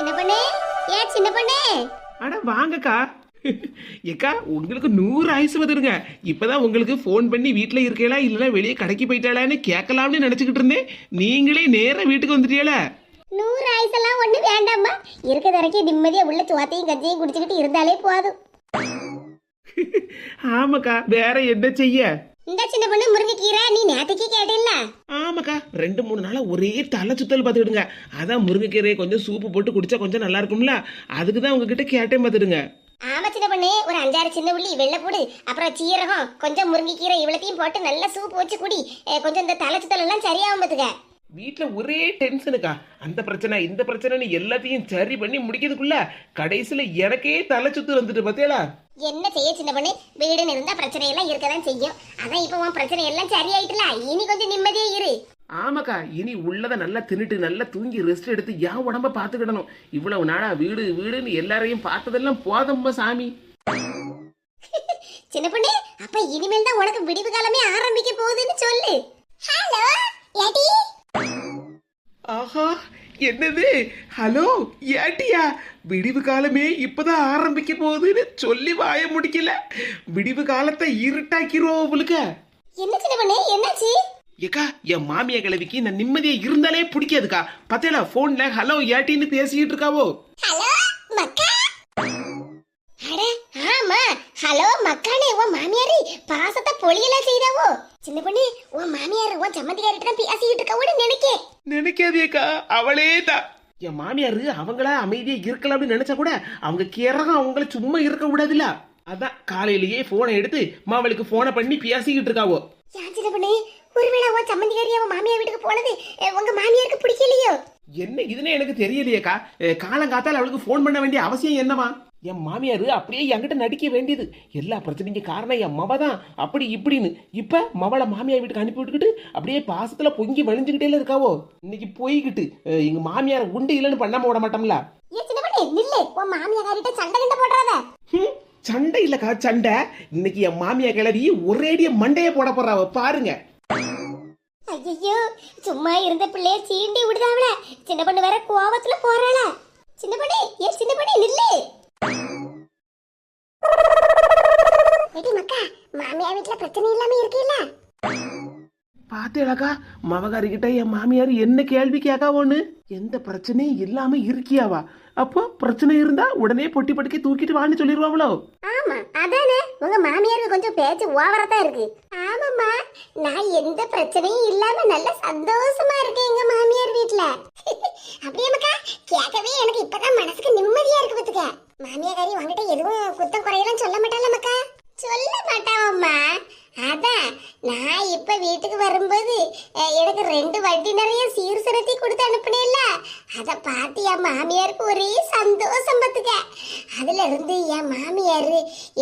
சின்ன பொண்ணு? ஏ சின்ன பொண்ணு? அட வாங்கக்கா. ஏக்கா உங்களுக்கு நூறு ஆயுசு வந்துருங்க. இப்பதான் உங்களுக்கு ஃபோன் பண்ணி வீட்டில் இருக்கீங்களா இல்லைன்னா வெளியே கடைக்கு போயிட்டாளான்னு கேட்கலாம்னு நினச்சிக்கிட்டு இருந்தேன். நீங்களே நேரா வீட்டுக்கு வந்துட்டீங்களா. நூறு ஆயுசெல்லாம் ஒண்ணு வேண்டாம்மா. இருக்கிற வரைக்கும் நிம்மதியா உள்ள சுவாத்தையும் கஞ்சியும் குடிச்சுக்கிட்டு இருந்தாலே போதும். ஆமாக்கா வேற என்ன செய்ய? இந்த சின்ன பொண்ணு முருங்கைக்கீரை நீ நேத்துக்கே கேட்டில்ல ஆமாக்கா ரெண்டு மூணு நாளா ஒரே தலை சுத்தல் பார்த்துக்கிடுங்க. அதான் முருங்கைக்கீரையை கொஞ்சம் சூப்பு போட்டு குடிச்சா கொஞ்சம் நல்லா இருக்கும்ல. அதுக்கு தான் உங்ககிட்ட கேட்டேன் பார்த்துடுங்க ஆமா சின்ன பொண்ணு ஒரு அஞ்சாறு சின்ன உள்ளி வெள்ளைப்பூடு அப்புறம் சீரகம் கொஞ்சம் முருங்கைக்கீரை இவ்வளத்தையும் போட்டு நல்லா சூப் வச்சு குடி. கொஞ்சம் இந்த தலை சுத்தல் எல்லாம் சரியாகும் பாத்துக்க வீட்டில் ஒரே டென்ஷனுக்கா அந்த பிரச்சனை இந்த பிரச்சனைன்னு எல்லாத்தையும் சரி பண்ணி முடிக்கிறதுக்குள்ள கடைசியில் எனக்கே தலை சுத்து வந்துட்டு பார்த்தேளா என்ன செய்ய சின்ன பொண்ணு? வீடுன்னு இருந்தா பிரச்சனை எல்லாம் இருக்கதான் செய்யும். அதான் இப்போ உன் பிரச்சனை எல்லாம் சரியாயிட்டுல. இனி கொஞ்சம் நிம்மதியா இரு. ஆமாக்கா இனி உள்ளதை நல்லா தின்னுட்டு நல்லா தூங்கி ரெஸ்ட் எடுத்து என் உடம்ப பார்த்துக்கிடணும். இவ்வளவு நாளா வீடு வீடுன்னு எல்லாரையும் பார்த்ததெல்லாம் போதம்ப சாமி. சின்ன பொண்ணு அப்ப இனிமேல் தான் உனக்கு விடிவு காலமே ஆரம்பிக்க போகுதுன்னு சொல்லு. ஹலோ ஏடி? ஆஹா என்னது? ஹலோ ஏட்டியா? விடிவு காலமே இப்பதான் ஆரம்பிக்க போகுதுன்னு சொல்லி வாய முடிக்கல. விடிவு காலத்தை இருட்டாக்கிறோம் உங்களுக்கு என்ன சின்ன என்னாச்சு? ஏக்கா என் மாமியா கிழவிக்கு நான் நிம்மதியா இருந்தாலே பிடிக்காதுக்கா. பத்தேலா போன்ல ஹலோ ஏட்டின்னு பேசிக்கிட்டு இருக்காவோ? ஹலோ மக்கா? ஆமா ஹலோ மக்கானே உன் மாமியாரு பாசத்தை பொழியலாம் செய்தாவோ? சின்ன பொண்ணு உன் மாமியார் உன் சம்மந்திக்காரிட்ட பேசிக்கிட்டு இருக்கவோட நினைக்கேன் நினைக்காதேக்கா அவளே தான். என் மாமியாரு அவங்களா அமைதியா இருக்கலாம் அப்படின்னு நினைச்சா கூட அவங்க கிறகம் அவங்கள சும்மா இருக்க விடாதுல்ல. அதான் காலையிலேயே போனை எடுத்து மாவளுக்கு போனை பண்ணி பேசிக்கிட்டு இருக்காவோ. ஏன் சின்ன பொண்ணு? ஒருவேளை உன் சம்மந்திக்காரி அவன் மாமியார் வீட்டுக்கு போனது உங்க மாமியாருக்கு பிடிக்கலையோ? என்ன இதுன்னு எனக்கு தெரியலையேக்கா. காலங்காத்தால அவளுக்கு ஃபோன் பண்ண வேண்டிய அவசியம் என்னவா? என் மாமியார் அப்படியே என்கிட்ட நடிக்க வேண்டியது. எல்லா பிரச்சனைக்கும் காரணம் என் மவ தான். அப்படி இப்படின்னு. இப்ப மவளை மாமியார் வீட்டுக்கு அனுப்பி விட்டுக்கிட்டு அப்படியே பாசத்துல பொங்கி வழிஞ்சுக்கிட்டே இருக்காவோ? இன்னைக்கு போய்கிட்டு அஹ் எங்க மாமியார் உண்டு இல்லைன்னு பண்ணாம விட மாட்டோம்ல? ஏன் சண்டை இல்லக்கா சண்டை. இன்னைக்கு என் மாமியார் கிளவி ஒரேடிய மண்டையை போட போறாவ பாருங்க. ஐயோ சும்மா இருந்த பிள்ளைய சீண்டி விடுதாவல சின்ன பொண்ணு வேற கோவத்துல போறாள. சின்ன பொண்ணு ஏ சின்ன பொண்ணு நில்லு. ஏடி மக்கா மாமியார் வீட்ல பிரச்சனை இல்லாம இருக்கீல்ல? பாத்தேடாக்கா மவகாரிக்கிட்ட என் மாமியார் என்ன கேள்வி கேட்காவோன்னு? எந்த பிரச்சனையும் இல்லாம இருக்கியாவா? அப்போ பிரச்சனை இருந்தா உடனே பொட்டி படுக்கை தூக்கிட்டு வான்னு சொல்லிடுவாங்களோ ஆமா அதானே. உங்க மாமியாருக்கு கொஞ்சம் பேச்சு ஓவரா தான் இருக்கு. ஆமாம்மா நான் எந்த பிரச்சனையும் இல்லாம நல்ல சந்தோஷமா இருக்கேன் எங்க மாமியார் வீட்ல. அப்படியே மக்கா கேட்கவே எனக்கு இப்பதான் மனசுக்கு நிம்மதியா இருக்கு பாத்துக்க. மாமியாரி உங்ககிட்ட எதுவும் குத்தம் குறையெல்லாம் சொல்ல மாட்டால மக்கா? சொல்ல மாட்டாவம்மா அதான் நான் இப்ப வீட்டுக்கு வரும்போது எனக்கு ரெண்டு வட்டி நிறைய சீர் சிரத்தி கொடுத்து அனுப்புனேல்ல அதை பார்த்து என் மாமியாருக்கு ஒரே சந்தோஷம் பத்துக்க அதுல இருந்து என் மாமியார்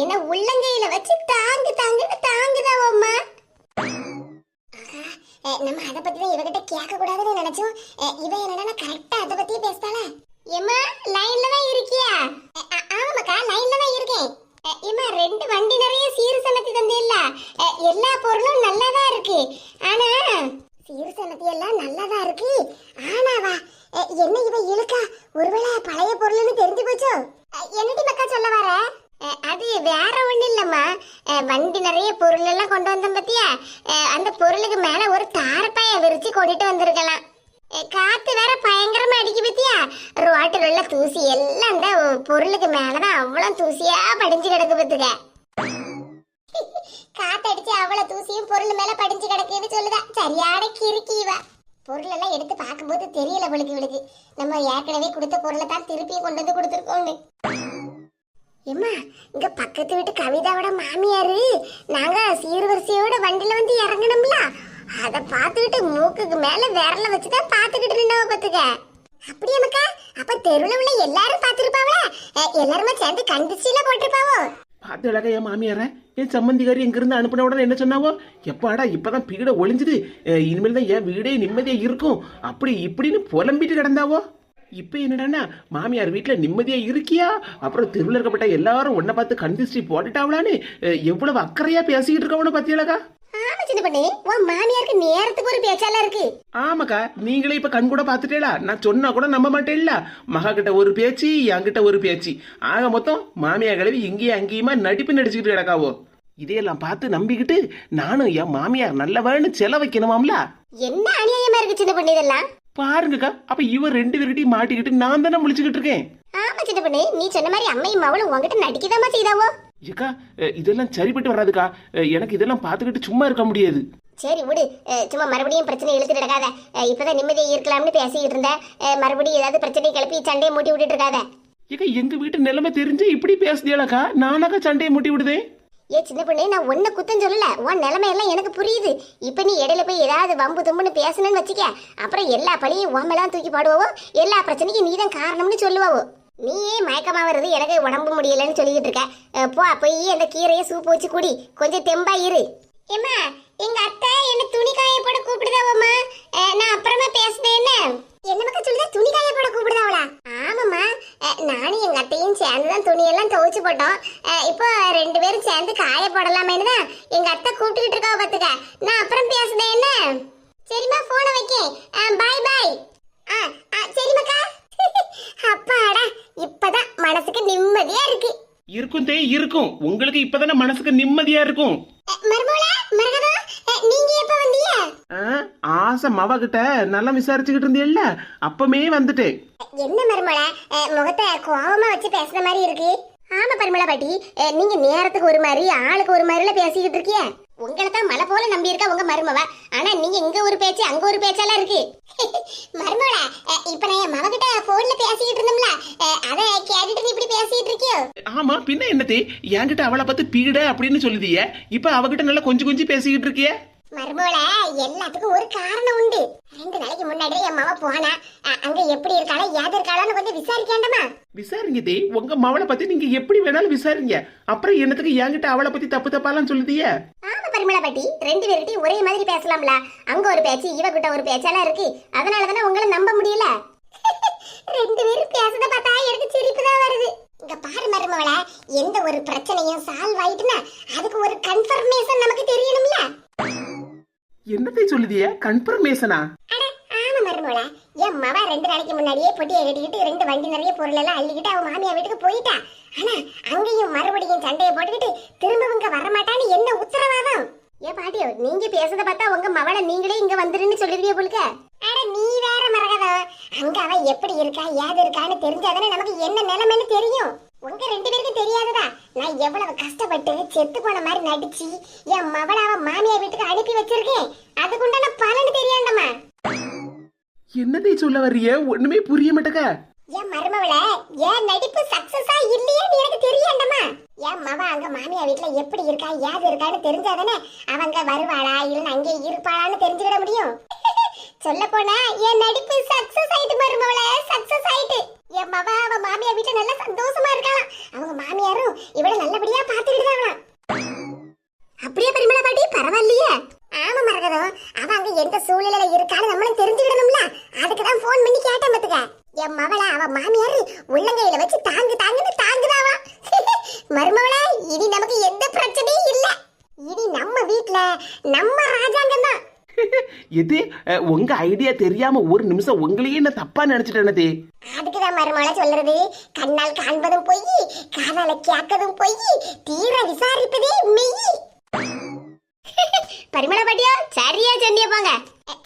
என்ன உள்ளங்கையில வச்சு தாங்கு தாங்குன்னு தாங்குதாவம்மா நம்ம அதை பத்தி தான் இவகிட்ட கேட்க கூடாதுன்னு நினைச்சோம். அஹ், இவ என்னடா கரெக்டா அதை பத்தியே பேசுதாளா? ஏமா லைன்ல தான் இருக்கியா? ஆமாக்கா லைன்ல தான் இருக்கேன். இம்மா ரெண்டு வண்டி நிறைய சீர் சமத்தி தந்தேல்ல. எல்லா பொருளும் நல்லா தான் இருக்கு. ஆனா சீர் சமத்தி எல்லாம் நல்லா இருக்கு. ஆனாவா என்ன இவ இழுக்கா? ஒருவேளை பழைய பொருள்னு தெரிஞ்சு போச்சோ? என்னடி மக்கா சொல்ல வர? அது வேற ஒண்ணு இல்லம்மா. வண்டி நிறைய பொருள் எல்லாம் கொண்டு வந்தோம் பத்தியா? அந்த பொருளுக்கு மேல ஒரு தாரப்பாய விரிச்சு கொண்டுட்டு வந்திருக்கலாம். காத்து வேற பயங்கரமா அடிக்கு பத்தியா? ரோட்டில் உள்ள தூசி எல்லாம் அந்த பொருளுக்கு மேலதான் அவ்வளவு தூசியா படிஞ்சு கிடக்கு பத்துக்க. காத்தடிச்சு அவ்வளவு தூசியும் பொருள் மேல படிஞ்சு கிடக்குன்னு சொல்லுதா. சரியான கிறுக்கிவா பொருள் எல்லாம் எடுத்து பார்க்கும்போது தெரியல அவளுக்கு இவளுக்கு. நம்ம ஏற்கனவே கொடுத்த பொருளை தான் திருப்பி கொண்டு வந்து கொடுத்துருக்கோங்க ஏம்மா இங்க பக்கத்து வீட்டு கவிதாவோட மாமியாரு. நாங்க சீர்வரிசையோட வண்டியில வந்து இறங்கணும்ல அத பார்த்துக்கிட்டு மூக்குக்கு மேல விரல வச்சுதான் பார்த்துக்கிட்டு நின்னவ பாத்துக்க அப்படியே மக்கா? அப்ப தெருவுல உள்ள எல்லாரும் பார்த்திருப்பாவல எல்லாருமே சேர்ந்து கண்டிச்சியில போட்டிருப்பாவோ? பாத்தேடாக்கா என் மாமியார என் சம்மந்திகாரி எங்கிருந்து அனுப்பின உடனே என்ன சொன்னாவோ? எப்பாடா இப்பதான் பீட ஒளிஞ்சுது. இனிமேல் தான் என் வீடே நிம்மதியா இருக்கும். அப்படி இப்படின்னு புலம்பிட்டு கிடந்தாவோ? இப்போ என்னடான்னா மாமியார் வீட்டில் நிம்மதியா இருக்கியா? அப்புறம் தெருவில் இருக்கப்பட்ட எல்லாரும் உன்னை பார்த்து கண் திருஷ்டி போட்டுட்டாவளான்னு எவ்வளவு அக்கறையா பேசிக்கிட்டு இருக்கவனு பத்தியலக்கா ஆமா சின்ன பண்ணு. உன் மாமியாருக்கு நேரத்துக்கு ஒரு பேச்சால இருக்கு. ஆமாக்கா நீங்களே இப்ப கண் கூட பாத்துட்டேலா நான் சொன்னா கூட நம்ப மாட்டேல்ல மகா கிட்ட ஒரு பேச்சு என்கிட்ட ஒரு பேச்சு. ஆக மொத்தம் மாமியா கிழவி இங்கேயும் அங்கேயுமா நடிப்பு நடிச்சுக்கிட்டு கிடக்காவோ? இதையெல்லாம் பார்த்து நம்பிக்கிட்டு நானும் என் மாமியார் நல்லவன்னு செல வைக்கணுமாம்ல? என்ன அநியாயமா இருக்கு சின்ன பண்ணு இதெல்லாம்? பாருங்கக்கா அப்ப இவன் ரெண்டு பேர்கிட்டயும் மாட்டிக்கிட்டு நான் தானே முழிச்சுக்கிட்டு இருக்கேன். ஆமா சின்ன பண்ணு. நீ சொன்ன மாதிரி அம்மையும் மவளும் உங்ககிட்ட நடிக்கதாமா செய்தாவோ? ஏக்கா இதெல்லாம் சரிப்பட்டு வராதுக்கா. எனக்கு இதெல்லாம் பார்த்துக்கிட்டு சும்மா இருக்க முடியாது. சரி விடு. சும்மா மறுபடியும் பிரச்சனை இழுத்துட்டு இருக்காத அஹ் இப்பதான் நிம்மதியா இருக்கலாம்னு பேசிக்கிட்டு இருந்த. மறுபடியும் ஏதாவது பிரச்சனை கிளப்பி சண்டையை மூட்டி விட்டுட்டு இருக்காத. ஏக்கா எங்க வீட்டு நிலைமை தெரிஞ்சு இப்படி பேசுதியாலக்கா நானாக்கா சண்டையை முட்டி விடுதேன். ஏ சின்ன பொண்ணு நான் ஒன்ன குத்தம் சொல்லல. உன் நிலைமை எல்லாம் எனக்கு புரியுது. இப்ப நீ இடையில போய் ஏதாவது வம்பு தும்புன்னு பேசணும்னு வச்சுக்க. அப்புறம் எல்லா பழியும் உன் மேலாம் தூக்கி பாடுவோ எல்லா பிரச்சனைக்கும் நீ தான் காரணம்னு சொல்லுவாவோ? நீயே மயக்கமா வருது எனக்கு உடம்பு முடியலன்னு சொல்லிக்கிட்டு இருக்க. போ போய் அந்த கீரையை சூப்பு வச்சு குடி. கொஞ்சம் தெம்பா இரு. ஏமா எங்க அத்தை என்ன துணி காய போட கூப்பிடுதாவம்மா? நான் அப்புறமா பேசுனேன் என்ன? என்ன மக்கள் சொல்லுதா? துணி காய போட கூப்பிடுதாவளா? ஆமாம்மா. நானும் எங்க அத்தையும் சேர்ந்து தான் துணியெல்லாம் துவைச்சு போட்டோம். இப்போ ரெண்டு பேரும் சேர்ந்து காய போடலாமேன்னு தான் எங்க அத்தை கூப்பிட்டுக்கிட்டு இருக்கா பாத்துக்க. நான் அப்புறம் பேசுனேன் சரிம்மா போனை வைக்கேன். பாய் பாய் ஆ ஆ, சரிம்மாக்கா. அப்பாடா. இப்பதான் மனசுக்கு நிம்மதியா இருக்கு. இருக்கும் தே இருக்கும். உங்களுக்கு இப்பதானே மனசுக்கு நிம்மதியா இருக்கும். ஆசை மவ கிட்ட நல்லா விசாரிச்சுக்கிட்டு இருந்தியல்ல அப்பமே வந்துட்டேன். என்ன மருமலா முகத்தை கோவமா வச்சு பேசுற மாதிரி இருக்கு. ஆமா பரிமளா பாட்டி. நீங்க நேரத்துக்கு ஒரு மாதிரி ஆளுக்கு ஒரு மாதிரில பேசிக்கிட்டு இருக்கிய. உங்களை தான் மலை போல நம்பி இருக்கா உங்க மருமவ? ஆனா நீங்க இங்க ஒரு பேச்சு அங்க ஒரு பேச்செல்லாம் இருக்கு. மருமலா இப்ப நான் என் மவகிட்ட போன்ல பேசிக்கிட்டு இருந்தோம்ல அத கேட்டுட்டு நீ இப்படி பேசிட்டு இருக்கியோ? ஆமா பின்ன என்னத்தி? என்கிட்ட அவளை பார்த்து பீட அப்படின்னு சொல்லுதிய. இப்ப அவகிட்ட நல்லா கொஞ்சம் கொஞ்சம் பேசிக்கிட்டு இருக்கிய. மருமோள எல்லாத்துக்கும் ஒரு காரணம் உண்டு. ரெண்டு நாளைக்கு முன்னாடி என் மாவ போனா அங்க எப்படி இருக்காளோ ஏது இருக்காளோன்னு கொஞ்சம் விசாரிக்கேண்டமா விசாரிங்க தே உங்க மவளை பத்தி நீங்க எப்படி வேணாலும் விசாரிங்க. அப்புறம் என்னத்துக்கு என்கிட்ட அவளை பத்தி தப்பு தப்பாலாம் சொல்லுதிய ஆமா பரிமளா பாட்டி ரெண்டு பேர்கிட்டயும் ஒரே மாதிரி பேசலாம்ல. அங்க ஒரு பேச்சு இவ கிட்ட ஒரு பேச்செல்லாம் இருக்கு. அதனால தானே உங்களை நம்ப முடியல. ரெண்டு பேரும் பேசுறத பார்த்தா எனக்கு சிரிப்பு தான் வருது. இங்க பாரு மருமவள எந்த ஒரு பிரச்சனையும் சால்வ் ஆயிட்டுனா அதுக்கு ஒரு கன்ஃபர்மேஷன் நமக்கு தெரியணும்ல. என்னத்தை சொல்லுதிய? கன்ஃபர்மேஷனா அட ஆமா மருமோள என் மவ ரெண்டு நாளைக்கு முன்னாடியே பொட்டியை கட்டிக்கிட்டு ரெண்டு வண்டி நிறைய பொருள் எல்லாம் அள்ளிக்கிட்டு அவன் மாமியா வீட்டுக்கு போயிட்டா. ஆனா அங்கேயும் மறுபடியும் சண்டையை போட்டுக்கிட்டு திரும்ப இங்க வரமாட்டான்னு என்ன உத்தரவாதம்? ஏன் பாட்டியோ நீங்க பேசுறத பார்த்தா உங்க மவளை நீங்களே இங்க வந்துருன்னு சொல்லிருவிய போலுக்க அட நீ வேற மரகதம் அங்க அவ எப்படி இருக்கா ஏது இருக்கான்னு தெரிஞ்சாதானே நமக்கு என்ன நிலைமைன்னு தெரியும். உங்க ரெண்டு பேருக்கும் தெரியாததா? நான் எவ்வளவு கஷ்டப்பட்டு செத்து போன மாதிரி நடிச்சு என் மவளை அவ மாமியா வீட்டுக்கு அனுப்பி வச்சிருக்கேன். அதுக்குண்டான பலன் தெரியாண்டமா என்னத்தை சொல்ல வர்றிய? ஒண்ணுமே புரிய மாட்டேக்கா என் மருமவள என் நடிப்பு சக்சஸா இல்லையான்னு எனக்கு தெரியாண்டமா என் மவ அங்க மாமியா வீட்ல எப்படி இருக்கா ஏது இருக்கான்னு தெரிஞ்சாதானே அவங்க வருவாளா இல்ல அங்கே இருப்பாளான்னு தெரிஞ்சுக்கிட முடியும். சொல்ல போனா என் நடிப்பு சக்சஸ் ஆயிட்டு மருமவள சக்சஸ் ஆயிட்டு. என் மவ அவ மாமியார் வீட்டுல நல்லா சந்தோஷமா இருக்கலாம் அவங்க மாமியாரும் இவள நல்லபடியா பாத்துக்கிட்டு அப்படியே பரிமளா பாட்டி? பரவாயில்லையே. ஆமா மரகதம். அவ அங்க எந்த சூழ்நிலையில இருக்கான்னு நம்மளும் தெரிஞ்சுக்கிடணும்ல. அதுக்கு தான் ஃபோன் பண்ணி கேட்டேன் பாத்துக்க. என் மவள அவ மாமியார் உள்ளங்கையில வச்சு தாங்கு தாங்குன்னு தாங்குதாவா? மருமவள இனி நமக்கு எந்த பிரச்சனையும் இல்ல. இனி நம்ம வீட்ல நம்ம ராஜாங்கம் தான். எது உங்க ஐடியா தெரியாம ஒரு நிமிஷம் உங்களையே நான் தப்பா நினைச்சிட்டேனதே அதுக்கு தான் மருமவள சொல்றது கண்ணால் காண்பதும் பொய் காதால கேட்கதும் பொய் தீர விசாரிப்பதே மெய். பரிமள பாட்டியா சரியா சொன்னிய போங்க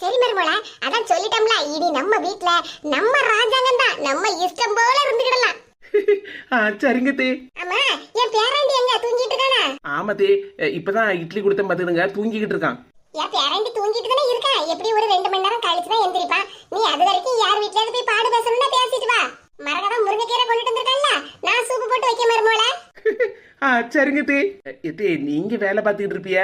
சரி மருமள அதான் சொல்லிட்டோம்ல இனி நம்ம வீட்ல நம்ம ராஜாங்கம் தான். நம்ம இஷ்டம் போல இருந்துக்கிடலாம் சரிங்க தே. ஆமா என் பேராண்டி எங்க தூங்கிட்டு இருக்கானா? ஆமா தே. இப்பதான் இட்லி கொடுத்த பாத்துடுங்க தூங்கிக்கிட்டு இருக்கான். என் பேராண்டி தூங்கிட்டு தானே இருக்கா? எப்படி ஒரு ரெண்டு மணி நேரம் கழிச்சு தான் எந்திரிப்பான்? நீ அது வரைக்கும் யார் வீட்லயாவது போய் பாடு பேசணும்னா பேசிட்டு வா. மரகதம் முருங்கைக்கீரை கொண்டுட்டு வந்திருக்கல்ல நான் சூப்பு போட்டு வைக்க மருமோள. ஆ சரிங்க தே. எத்தே நீங்க வேலை பார்த்துக்கிட்டு இருப்பிய.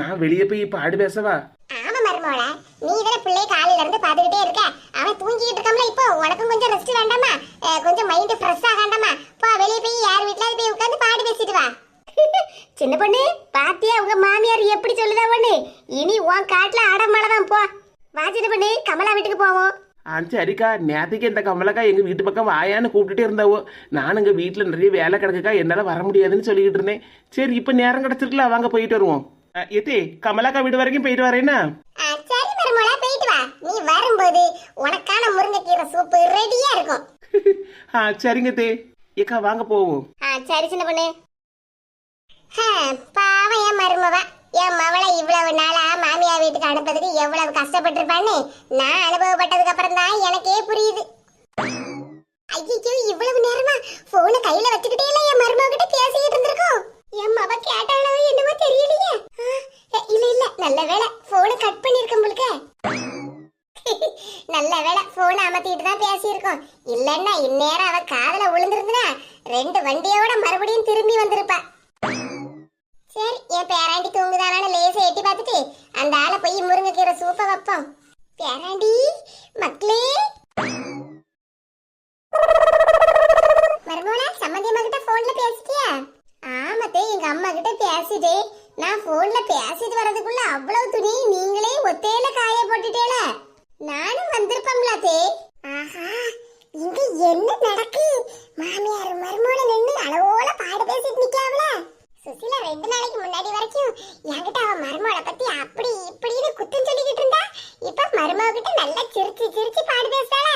நான் வெளியே போய் பாடு பேசவா? ஆமா மருமோள. நீ தானே பிள்ளை காலையில இருந்து பாத்துக்கிட்டே இருக்க. அவன் தூங்கிட்டு இருக்கான்ல இப்போ உனக்கும் கொஞ்சம் ரெஸ்ட் வேண்டாமா? கொஞ்சம் மைண்ட் ஃப்ரெஷ் ஆகாண்டாமா? போ வெளியே போய் யார் வீட்லயாவது போய் உட்காந்து பாடு பேசிட்டு வா. சின்ன பொண்ணு பாத்தியா உங்க மாமியார் எப்படி சொல்லுதா பொண்ணு இனி உன் காட்டுல அடமழதான் போ. வா சின்ன பொண்ணு கமலா வீட்டுக்கு போவோம். ஆ சரிக்கா நேற்றுக்கு இந்த கமலக்கா எங்கள் வீட்டு பக்கம் வாயான்னு கூப்பிட்டுட்டே இருந்தாவோ? நானும் எங்கள் வீட்டில் நிறைய வேலை கிடக்குக்கா என்னால் வர முடியாதுன்னு சொல்லிக்கிட்டு இருந்தேன். சரி இப்போ நேரம் கிடச்சிருக்கல வாங்க போயிட்டு வருவோம். எத்தே கமலாக்கா வீடு வரைக்கும் போயிட்டு வரேன்னா சரி மருமோளா போயிட்டு வா. நீ வரும்போது உனக்கான முருங்கைக்கீரை சூப்பு ரெடியா இருக்கும். ஆ சரிங்க தே. ஏக்கா வாங்க போவோம். ஆ சரி சின்ன பொண்ணு. பாவம் என் மருமவ. என் மவளை இவ்வளவு நாளா மாமியா வீட்டுக்கு அனுப்புறதுக்கு எவ்வளவு கஷ்டப்பட்டிருப்பான்னு நான் அனுபவப்பட்டதுக்கு அப்புறம் தான் எனக்கே புரியுது. ஐயோ இவ்வளவு நேரமா போன கையில வச்சுக்கிட்டே இல்ல என் மருமவ கிட்ட பேசிக்கிட்டு இருந்திருக்கோம். என் மவ கேட்டாளோ என்னமோ தெரியலையே. இல்ல இல்ல நல்ல வேளை போனை கட் பண்ணிருக்க உங்களுக்கு நல்ல வேளை போன் அமர்த்திட்டு தான் பேசியிருக்கோம். இல்லன்னா இந்நேரம் அவ காதல விழுந்திருந்தா ரெண்டு வண்டியோட மறுபடியும் திரும்பி வந்திருப்பா சரி என் பேராண்டி தூங்குதானான்னு லேசா எட்டி பார்த்துட்டு அந்த ஆளை போய் முருங்கைக்கீரை சூப்பை வைப்போம் பேராண்டி மக்களே மருமோளா சம்மந்தி அம்மா கிட்ட போன்ல பேசிட்டியா ஆமத்தே எங்க அம்மா கிட்ட பேசிட்டே நான் போன்ல பேசிட்டு வரதுக்குள்ள அவ்வளவு துணி நீங்களே ஒத்தையில காய போட்டுட்டேல நானும் வந்திருப்போம்ல தே ஆஹா இங்க என்ன நடக்கு மாமியார் மருமோள நின்னு அளவோல பாடு பேசிட்டு நிக்காவல சுசிலா ரெண்டு நாளைக்கு முன்னாடி வரைக்கும் என்கிட்ட அவ மருமோள பத்தி அப்படி இப்படின்னு குத்தம் சொல்லிக்கிட்டு இருந்தா இப்ப மருமக கிட்ட நல்லா சிரிச்சு சிரிச்சு பாடு பேசுறாள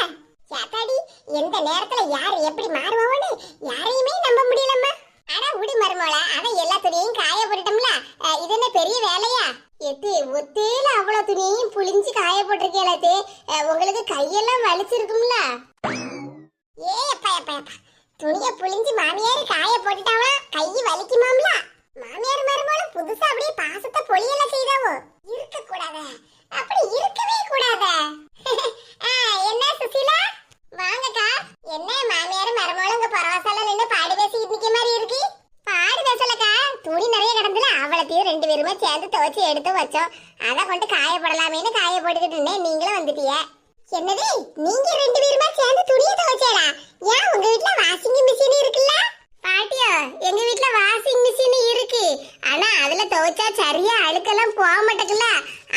இந்த நேரத்துல யார் எப்படி மாறுவான்னு யாரையுமே நம்ப முடியலம்மா ஆனா விடு மருமோள அவன் எல்லா துணியையும் காய போட்டுட்டோம்ல அஹ், இது என்ன பெரிய வேலையா எது ஒத்தேல அவ்வளவு துணியையும் புளிஞ்சு காய போட்டிருக்கேன் உங்களுக்கு கையெல்லாம் வலிச்சிருக்கும்ல ஏ அப்பா அப்பா அப்பா துணிய புளிஞ்சு மாமியார் காய போட்டுட்டாவா கை வலிக்குமாம்ல மாமியார் மருமகளும் புதுசா அப்படியே பாசத்தை பொழியல செய்தாவோ இருக்க கூடாத அப்படி இருக்கவே கூடாத ஆ, என்ன சுசிலா வாங்கக்கா என்ன மாமியார் மருமகளும் உங்க பரவாசால நின்று பாடு பேசிக்கிட்டு நிக்க மாதிரி இருக்கு பாடு பேசலக்கா துணி நிறைய கிடந்துல அவளத்தையும் ரெண்டு பேருமே சேர்ந்து துவைச்சு எடுத்து வச்சோம் அதை கொண்டு காயப்படலாமேன்னு காய போட்டுக்கிட்டு இருந்தேன். நீங்களும் வந்துட்டீங்க என்னது? நீங்க ரெண்டு பேருமா சேர்ந்து துணியை துவைச்சேடா ஏன் உங்க வீட்ல வாஷிங் மிஷின் இருக்குல்ல? பாட்டியோ எங்க வீட்ல வாஷிங் மிஷின் இருக்கு. ஆனா அதுல துவைச்சா சரியா அழுக்கெல்லாம் போக மாட்டேங்கல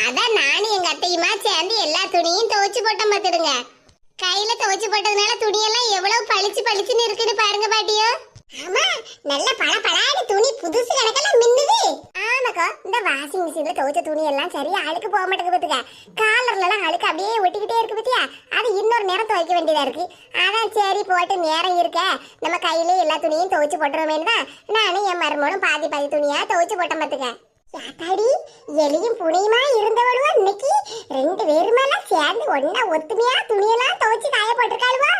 அதான் நானும் எங்க அத்தையுமா சேர்ந்து எல்லா துணியும் துவைச்சு போட்ட பார்த்துடுங்க. கையில துவைச்சு போட்டதுனால துணியெல்லாம் எவ்வளவு பளிச்சு பளிச்சுன்னு இருக்குன்னு பாருங்க பாட்டியோ. ஆமா நல்ல பல பலாடு துணி புதுசு கணக்கெல்லாம் மின்னுது. ஆமாக்கா இந்த வாஷிங் மிஷின்ல துவைச்ச துணி எல்லாம் சரியா அழுக்கு போக மாட்டேங்குது பாத்துக்க. காலர்ல எல்லாம் அழுக்கு அப்படியே ஒட்டிக்கிட்டே இருக்கு பத்தியா? அது இன்னொரு நேரம் துவைக்க வேண்டியதா இருக்கு. அதான் சரி போட்டு நேரம் இருக்க. நம்ம கையிலே எல்லா துணியும் துவைச்சு போட்டுருவேன் தான் நானும் என் மருமகளும் பாதி பாதி துணியா துவைச்சு போட்டேன் பாத்துக்க. யாத்தாடி எலியும் புனியுமா இருந்தவளுவா இன்னைக்கு? ரெண்டு பேருமெல்லாம் சேர்ந்து ஒன்னா ஒத்துமையா துணியெல்லாம் துவைச்சு காய போட்டிருக்காளுவா?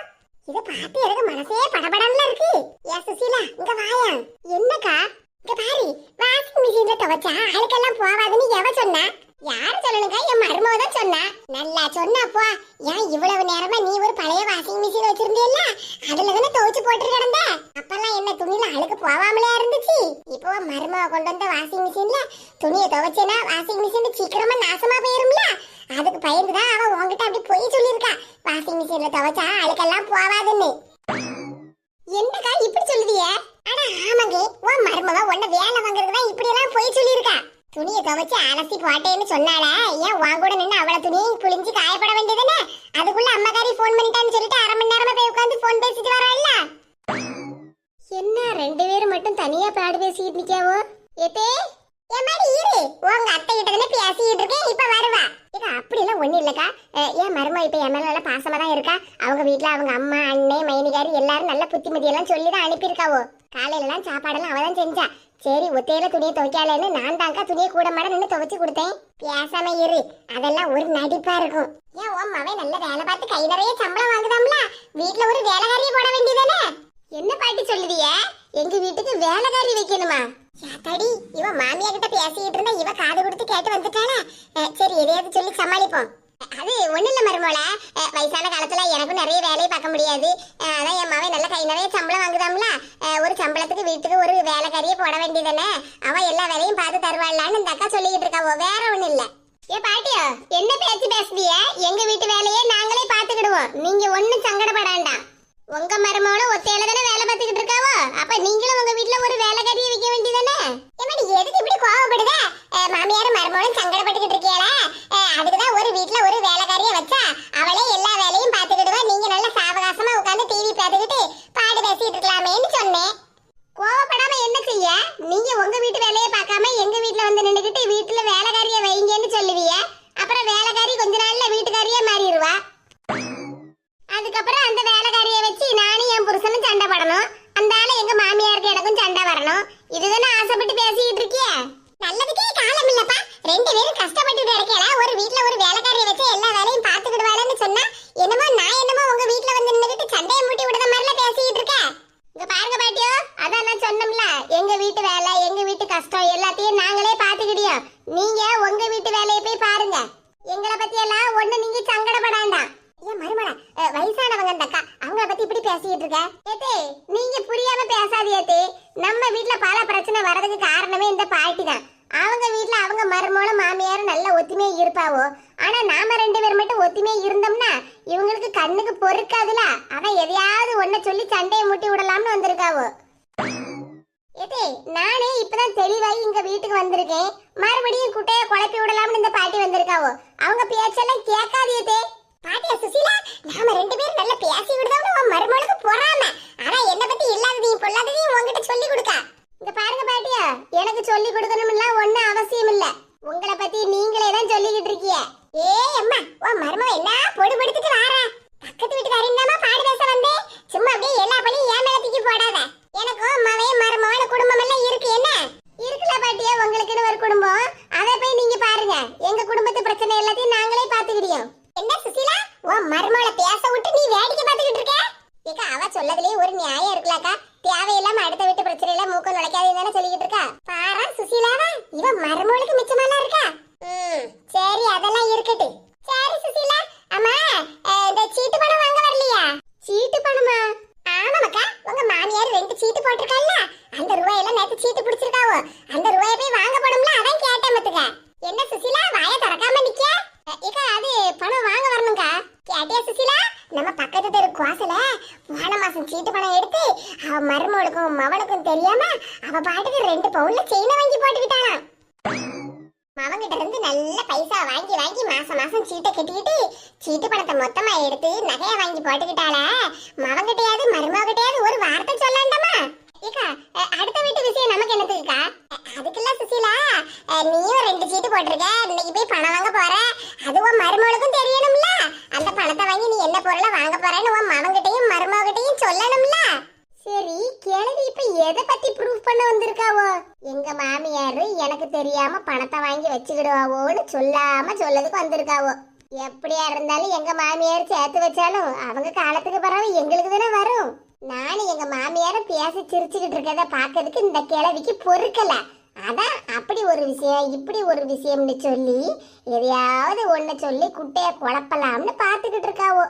இத பார்த்து எனக்கு மனசே படபடன்னு இருக்கு. ஏ சுசீலா இங்க வாயா. என்னக்கா? இங்க பாரு வாஷிங் மிஷின்ல துவைச்சா அழுக்கெல்லாம் போவாதுன்னு எவ சொன்னா? யாரு சொல்லணுக்கா என் மருமக தான் சொன்னா. நல்லா சொன்னாப்பா ஏன் இவ்வளவு நேரமா நீ ஒரு பழைய வாஷிங் மிஷின் வச்சிருந்தியல்ல அதுல தானே துவைச்சு போட்டு கிடந்த? அப்பெல்லாம் என்ன துணியில அழுக்கு போவாமலே இருந்துச்சு? இப்போ மருமக கொண்டு வந்த வாஷிங் மிஷின்ல துணியை துவைச்சேனா வாஷிங் மிஷின் சீக்கிரமா நாசமா போயிரும்ல? அதுக்கு பயந்துதான் அவன் உன்கிட்ட அப்படி போய் சொல்லியிருக்கா. வாஷிங் மிஷின்ல துவைச்சா அழுக்கெல்லாம் போவாதுன்னு. என்னக்கா இப்படி சொல்லுதிய? ஆனா ஆமாங்க உன் மருமக உன்ன வேலை வாங்குறதுதான் தான் இப்படி எல்லாம் போய் சொல்லியிருக்கா. துணியை துவைச்சு அலசி போட்டேன்னு சொன்னால ஏன் உன் கூட நின்று அவளை துணியை புளிஞ்சு காயப்பட வேண்டியதுன்னு? அதுக்குள்ள அம்மாக்காரி ஃபோன் பண்ணிட்டான்னு சொல்லிட்டு அரை மணி நேரமா போய் உட்காந்து ஃபோன் பேசிட்டு வரல என்ன ரெண்டு பேரும் மட்டும் தனியா பாடு பேசிட்டு நிக்காவோ ஏத்தே என் மாதிரி இரு. உங்க அத்தை கிட்ட தானே பேசிட்டு இருக்கேன். இப்ப வருவா. இது அப்படி எல்லாம் ஒண்ணு இல்லக்கா. அஹ் என் மருமக இப்ப என் மேல நல்ல பாசமா தான் இருக்கா? அவங்க வீட்டுல அவங்க அம்மா அண்ணே மைனிகாரி எல்லாரும் நல்ல புத்திமதி எல்லாம் சொல்லி தான் அனுப்பியிருக்காவோ? காலையில எல்லாம் சாப்பாடெல்லாம் எல்லாம் தான் செஞ்சா. சரி ஒத்தையில துணியை துவைக்காலன்னு நான் தாங்க துணியை கூட மாட நின்று துவைச்சு கொடுத்தேன். பேசாம இரு அதெல்லாம் ஒரு நடிப்பா இருக்கும். ஏன் உன் மவன் நல்ல வேலை பார்த்து கை நிறைய சம்பளம் வாங்குதாம்ல? வீட்டுல ஒரு வேலைக்காரியை போட வேண்டியதானே? என்ன பாட்டி சொல்லுதிய? எங்க வீட்டுக்கு வேலைக்காரி வைக்கணுமா? யாத்தாடி இவ மாமியா கிட்ட பேசிட்டு இருந்தா இவ காது கொடுத்து கேட்டு வந்துட்டாளா. சரி எதையாவது சொல்லி சமாளிப்போம். அது ஒண்ணு இல்ல மருமோல வயசான காலத்துல எனக்கும் நிறைய வேலையை பார்க்க முடியாது. அதான் என் மாவே நல்ல கை நிறைய சம்பளம் வாங்குதாம்ல. ஒரு சம்பளத்துக்கு வீட்டுக்கு ஒரு வேலைக்காரியை போட வேண்டியதானே அவ எல்லா வேலையும் பார்த்து தருவாள்லான்னு இந்த அக்கா சொல்லிக்கிட்டு இருக்காவோ வேற ஒண்ணு இல்ல. ஏ பாட்டியோ என்ன பேச்சு பேசுதிய? எங்க வீட்டு வேலையே நாங்களே பாத்துக்கிடுவோம் நீங்க ஒண்ணும் சங்கடப்படாண்டாம் உங்க மருமகளும் ஒத்தையில தானே வேலை பார்த்துக்கிட்டு இருக்காவோ? அப்ப நீங்களும் உங்க வீட்ல ஒரு வேலைக்காரியை வைக்க வேண்டியதானே ஏமாடி எதுக்கு இப்படி கோவப்படுத மாமியார் மருமகளும் சங்கடப்பட்டுக்கிட்டு இருக்கீங்களா அதுக்குதான் ஒரு வீட்ல ஒரு வேலைக்காரியை வச்சா அவளே எல்லா வேலையும் பார்த்துக்கிடுவா நீங்க நல்ல சாவகாசமா உட்கார்ந்து டிவி பார்த்துக்கிட்டு பாடு பேசிட்டு இருக்கலாமேன்னு சொன்னேன் கோவப்படாம என்ன செய்ய நீங்க உங்க வீட்டு வேலையை பார்க்காம எங்க வீட்ல வந்து நின்னுக்கிட்டு வீட்டுல வேலைக்காரிய வைங்கன்னு சொல்லுவீங்க அப்புறம் வேலைக்காரி கொஞ்ச நாள்ல வீட்டுக்காரியே மாறிடுவா அதுக்கப்புறம் அந்த வேலைக்காரிய வச்சு நானும் என் புருஷனும் சண்டை படணும் அந்த ஆளு எங்க மாமியாருக்கு எனக்கும் சண்டை வரணும் இதுதானே ஆசைப்பட்டு பேசிக்கிட்டு இருக்கிய நல்லதுக்கே காலம் இல்லப்பா ரெண்டு பேரும் கஷ்டப்பட்டு இருக்கல ஒரு வீட்ல ஒரு வேலைக்காரிய வச்சு எல்லா வேலையும் பாத்துக்கிடுவாளன்னு சொன்னா என்னமோ நான் என்னமோ உங்க வீட்ல வந்து நின்னுக்கிட்டு சண்டையை மூட்டி விடுற மாதிரில பேசிக்கிட்டு இருக்க இங்க பாருங்க பாட்டியோ அதான் நான் சொன்னோம்ல எங்க வீட்டு வேலை எங்க வீட்டு கஷ்டம் எல்லாத்தையும் நாங்களே பாத்துக்கிடியோம் நீங்க உங்க வீட்டு வேலையை போய் பாருங்க எங்களை பத்தி எல்லாம் ஒண்ணு நீங்க சங்கடப்படாண்டாம் ஏன் மருமட வயசானவங்க அந்த அக்கா அவங்கள பத்தி இப்படி பேசிட்டு இருக்க ஏத்தே நீங்க புரியாம பேசாதீ நம்ம வீட்ல பல பிரச்சனை வரதுக்கு காரணமே இந்த பாட்டி தான் அவங்க வீட்ல அவங்க மருமகளும் மாமியாரும் நல்ல ஒத்துமையா இருப்பாவோ ஆனா நாம ரெண்டு பேர் மட்டும் ஒத்துமையா இருந்தோம்னா இவங்களுக்கு கண்ணுக்கு பொறுக்காதுல அவன் எதையாவது ஒன்ன சொல்லி சண்டையை முட்டி விடலாம்னு வந்திருக்காவோ ஏதே நானே இப்பதான் தெளிவாகி இங்க வீட்டுக்கு வந்திருக்கேன் மறுபடியும் குட்டைய குழப்பி விடலாம்னு இந்த பாட்டி அவங்க பேச்செல்லாம் கேட்காதியதே பாட்டியா சுசீலா? நாம ரெண்டு பேரும் நல்லா பேசி விடுதோம்னு உன் மருமகளுக்கு பொறாம. ஆனா என்ன பத்தி இல்லாததையும் பொல்லாததையும் உன்கிட்ட சொல்லி கொடுக்க. இங்க பாருங்க பாட்டியா எனக்கு சொல்லி கொடுக்கணும் ஒண்ணும் அவசியம் இல்ல உங்களை பத்தி நீங்களே தான் சொல்லிக்கிட்டு இருக்கீங்க ஏய் அம்மா உன் மருமக என்ன பொடு படுத்துட்டு வாரா பக்கத்து வீட்டுக்காரி என்னமா பாடு பேச வந்தே சும்மா அப்படியே எல்லா பழியும் ஏன் மேல தூக்கி போடாத எனக்கும் மவையும் மருமகன குடும்பம் எல்லாம் இருக்கு என்ன இருக்குல்ல பாட்டியா உங்களுக்குன்னு ஒரு குடும்பம் அதை போய் நீங்க பாருங்க எங்க குடும்பத்து பிரச்சனை எல்லாத்தையும் நாங்களே பாத்துக்கிடியோம் என்ன சுசீலா உன் மருமகளை பேச விட்டு நீ வேடிக்கை பார்த்துக்கிட்டு இருக்க ஏக்கா அவ சொல்லதுலயே ஒரு நியாயம் இருக்கலாக்கா தேவையில்லாம அடுத்த வீட்டு பிரச்சனையில நுழைக்காதே தானே சொல்லிக்கிட்டு இருக்கா? பாரா சுசீலாவா? இவ மருமகளுக்கு மிச்சமாலாம் இருக்கா ம் சரி அதெல்லாம் இருக்கட்டும் சரி சுசீலா அம்மா அஹ், இந்த சீட்டு பணம் வாங்க வரலையா சீட்டு பணமா ஆமாக்கா உங்க மாமியார் ரெண்டு சீட்டு போட்டிருக்கால அந்த ரூபாயெல்லாம் நேத்து சீட்டு பிடிச்சிருக்காவோ அந்த ரூபாயை போய் வாங்க போனோம்ல அதான் கேட்டேன் மத்துக்க என்ன சுசீலா வாய திறக்காம நிக்க அஹ், ஏக்கா அது பணம் வாங்க வரணும்க்கா கேட்டியா சுசீலா நம்ம பக்கத்து தெரு குவாசல போன மாசம் சீட்டு பணம் எடுத்து அவ மருமகளுக்கும் மவனுக்கும் தெரியாம அவ பாட்டுக்கு ரெண்டு பவுன்ல செயினை வாங்கி போட்டுக்கிட்டாளாம் மவங்கிட்ட இருந்து நல்ல பைசா வாங்கி வாங்கி மாசம் மாசம் சீட்டை கட்டிக்கிட்டு சீட்டு பணத்தை மொத்தமா எடுத்து நகைய வாங்கி போட்டுக்கிட்டால மவங்கிட்டையாவது மருமகிட்டையாவது ஒரு வார்த்தை சொல்லாண்டமா ஏக்கா அடுத்த வீட்டு விஷயம் நமக்கு என்னத்துக்குக்கா இருக்கா அதுக்கெல்லாம் சுசிலா நீயும் ரெண்டு சீட்டு போட்டிருக்க. இன்னைக்கு போய் பணம் வாங்க போற. அது உன் மருமகளுக்கும் தெரியணும்ல. அந்த பணத்தை வாங்கி நீ என்ன பொருளை வாங்க போறேன்னு உன் மவங்கிட்டையும் மருமகிட்டையும் சொல்லணும்ல. சரி கிழவி இப்ப எதை பத்தி ப்ரூஃப் பண்ண வந்திருக்காவோ? எங்க மாமியாரு எனக்கு தெரியாம பணத்தை வாங்கி வச்சுக்கிடுவாவோன்னு சொல்லாம சொல்லதுக்கு வந்திருக்காவோ? எப்படியா இருந்தாலும் எங்க மாமியார் சேர்த்து வச்சாலும் அவங்க காலத்துக்கு பிறகு எங்களுக்கு தானே வரும். நானும் எங்க மாமியார பேசி சிரிச்சுக்கிட்டு இருக்கத பாக்குறதுக்கு இந்த கிழவிக்கு பொறுக்கல. அதான் அப்படி ஒரு விஷயம் இப்படி ஒரு விஷயம்னு சொல்லி எதையாவது ஒண்ணு சொல்லி குட்டைய குழப்பலாம்னு பாத்துக்கிட்டு இருக்காவோ.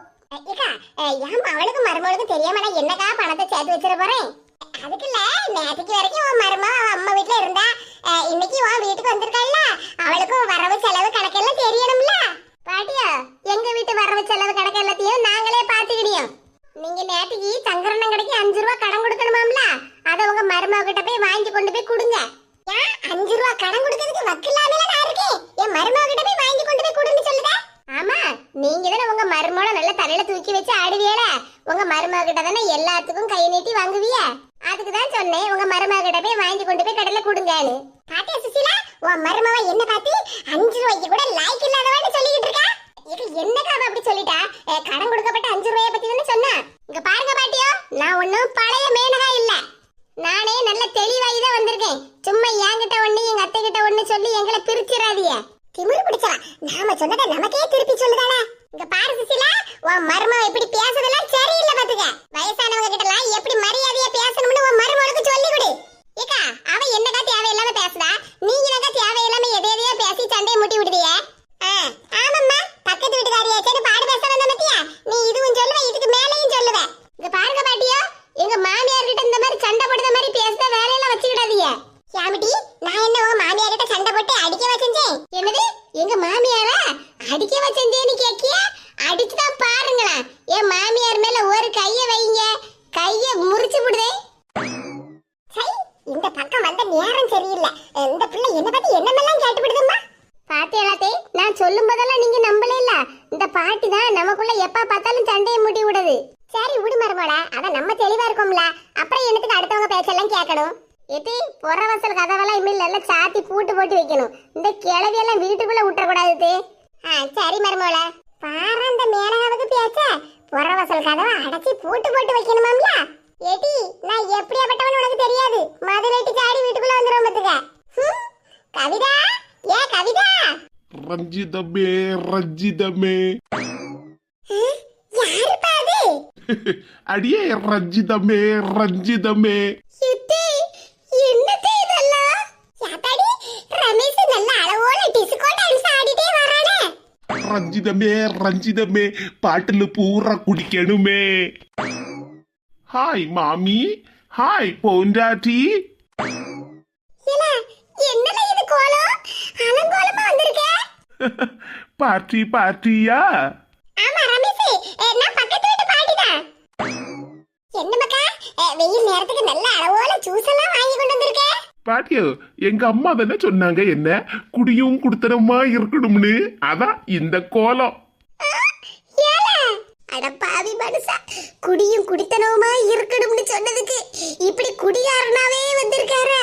ஏக்கா ஏன் அவளுக்கும் மருமகளுக்கு தெரியாம நான் என்னக்கா பணத்தை சேர்த்து வச்சிட போறேன்? அதுக்கு இல்ல நேற்றுக்கு வரைக்கும் உன் மருமக அம்மா வீட்டுல இருந்தா இன்னைக்கு உன் வீட்டுக்கு வந்திருக்கல்ல அவளுக்கும் வரவு செலவு கணக்கெல்லாம் தெரியணும்ல? பாட்டியா எங்க வீட்டு வரவு செலவு கணக்கு எல்லாத்தையும் நாங்களே பாத்துக்கிடியோம் நீங்க நேற்றுக்கு சங்கரண்ணன் கடைக்கு அஞ்சு ரூபா கடன் கொடுக்கணுமாம்ல? அதை உங்க மருமக கிட்ட போய் வாங்கி கொண்டு போய் கொடுங்க. ஏன்? அஞ்சு ரூபா கடன் கொடுக்கறதுக்கு வக்கில்லாமல நான் இருக்கேன். என் மருமக கிட்ட போய் வாங்கி கொண்டு போய் கொடுன்னு சொல்லுதா. ஆமா நீங்க தானே உங்க மருமோட நல்ல தலையில தூக்கி வச்சு ஆடுவியல உங்க மருமக கிட்ட தானே எல்லாத்துக்கும் கை நீட்டி வாங்குவிய அதுக்கு தான் சொன்னேன் உங்க மருமக கிட்ட போய் வாங்கி கொண்டு போய் கடையில கொடுங்கன்னு. பாட்டியா சுசிலா? உன் மருமவ என்ன பார்த்து அஞ்சு ரூபாய்க்கு கூட லாய்க்கு இல்லாதவன்னு சொல்லிக்கிட்டு இருக்கா? இது என்னக்கா அவ அப்படி சொல்லிட்டா? கடன் கொடுக்கப்பட்ட அஞ்சு ரூபாயை பத்தி தானே சொன்னா? இங்க பாருங்க பாட்டியோ நான் ஒன்னும் பழைய மேனகா இல்ல. நானே நல்ல தெளிவாகி தான் வந்திருக்கேன். சும்மா என்கிட்ட ஒண்ணு எங்க அத்தை கிட்ட ஒண்ணு சொல்லி எங்களை பிரிச்சிடாதீங்க. திமிரு பிடிச்சா நாம சொன்னதை நமக்கே திருப்பி சொல்லுதானே இங்க பாரு சுசிலா உன் மருமவ இப்படி பேசுறதெல்லாம் சரியில்லை பாத்துக்க. வயசானவங்க கிட்ட எல்லாம் எப்படி மரியாதையா பேசணும்னு உன் மருமகளுக்கு சொல்லி கொடு. ஏக்கா அவ தேவை தேவையில்லாம பேசுறா நீங்க என்னக்கா தேவையில்லாம எதை எதையோ பேசி சண்டையை முட்டி விடுதிய ஆமாம்மா பக்கத்து வீட்டுக்காரியாச்சேன்னு பாடு பேச வந்த மத்தியா நீ இதுவும் சொல்லுவ இதுக்கு மேலேயும் சொல்லுவ இங்க பாருங்க பாட்டியோ எங்க மாமியார் கிட்ட இந்த மாதிரி சண்டை போடுற மாதிரி பேசுற வேலையெல்லாம் வச்சுக்கிடாதீங்க சாமிட்டி நான் என்ன உங்க மாமியார் கிட்ட சண்டை போட்டு அடிக்க வச்சேன் என்னது எங்க மாமியாரா அடிக்க வச்சேன்னு கேக்கிய அடிச்சுதான் பாருங்களேன் என் மாமியார் மேல ஒரு கைய வைங்க நம்ம தெளிவா இருக்கோம்ல அப்புறம் என்னத்துக்கு அடுத்தவங்க பேச்செல்லாம் கேட்கணும் எது புறவாசல் கதவெல்லாம் சாத்தி பூட்டு போட்டு வைக்கணும். இந்த கிளவி எல்லாம் வீட்டுக்குள்ள விட்டுறக்கூடாது ஆ சரி மருமோல பாரு அந்த மேனகாவுக்கு பேச்ச. புறவாசல் கதவை அடைச்சி பூட்டு போட்டு வைக்கணுமாம்ல? ஏடி நான் எப்படியாப்பட்டவன் உனக்கு தெரியாது. மதுரைட்டு சாடி வீட்டுக்குள்ள வந்துரும் பத்துக்க. கவிதா? ஏ கவிதா? ரஞ்சிதமே ரஞ்சிதமே. யாருப்பா அது? அடியே ரஞ்சிதமே ரஞ்சிதமே. ரஞ்சிதமே ரஞ்சிதமே பாட்டுல பூரா குடிக்கணுமே. ஹாய் மாமி. ஹாய் போண்டாட்டி. பார்ட்டி பார்ட்டியா? என்ன மக்கா? வெயில் நேரத்துக்கு நல்ல அளவோல ஜூஸ் எல்லாம் வாங்கி கொண்டு வந்திருக்க. பாட்டியோ எங்க அம்மா தானே சொன்னாங்க என்ன? குடியும் குடுத்தனமா இருக்கணும்னு. அதான் இந்த கோலம். ஏல? பாவி மனுஷா குடியும் குடித்தனவுமா இருக்கணும்னு சொன்னதுக்கு இப்படி குடியாரனாவே வந்திருக்காரு.